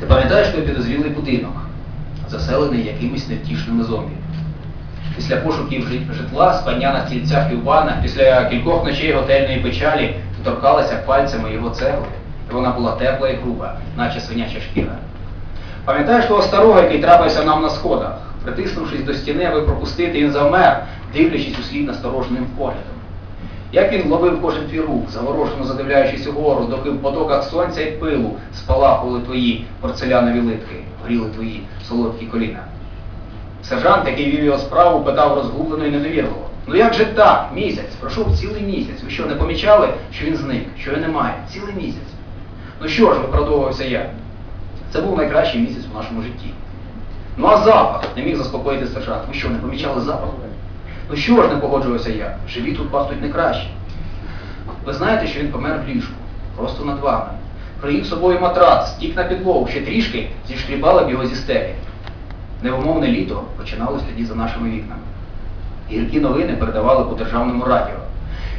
Ти пам'ятаєш той підозрілий будинок, заселений якимись невтішними зомбі? Після пошуків житла, спання на стільцях і в ваннах, після кількох ночей готельної печалі, торкалася пальцями його цегли, і вона була тепла і груба, наче свиняча шкіра. Пам'ятаєш того старого, який трапився нам на сходах? Притиснувшись до стіни, аби пропустити, він завмер, дивлячись у слід настороженим поглядом. Як він ловив кожен твій рух, заворожено задивляючись угору, доки в потоках сонця і пилу спалахували твої порцелянові литки, горіли твої солодкі коліна. Сержант, який вів його справу, питав розгублено і недовірливо. Ну як же так? Місяць, пройшов цілий місяць. Ви що, не помічали, що він зник, що його немає? Цілий місяць. Ну що ж, виправдовувався я. Це був найкращий місяць у нашому житті. Ну а запах не міг заспокоїти сержант. Ви що, не помічали запах? Ну що ж, не погоджувався я. Живі тут пахнуть не краще. Ви знаєте, що він помер в ліжку, просто над вами. Приїв собою матрац, стік на підлогу, ще трішки зішкрібали б його зі стелі. Невимовне літо починалось тоді за нашими вікнами. Гіркі новини передавали по державному радіо.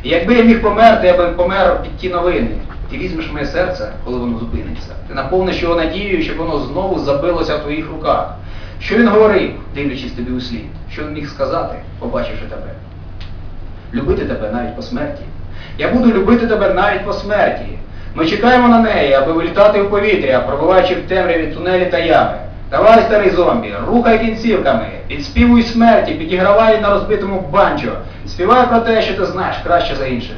І якби я міг померти, я би помер під ті новини. Ти візьмеш моє серце, коли воно зупиниться. Ти наповниш його надією, щоб воно знову забилося в твоїх руках. Що він говорив, дивлячись тобі у слід? Що він міг сказати, побачивши тебе? Любити тебе навіть по смерті. Я буду любити тебе навіть по смерті. Ми чекаємо на неї, аби вилітати у повітря, пробиваючи в темряві тунелі та ями. Давай, старий зомбі, рухай кінцівками, підспівуй смерті, підігравай на розбитому банджо, співай про те, що ти знаєш краще за інших.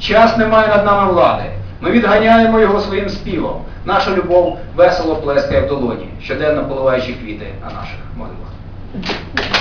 Час не має над нами влади. Ми відганяємо його своїм співом. Наша любов весело плескає в долоні, щоденно поливаючи квіти на наших могилах.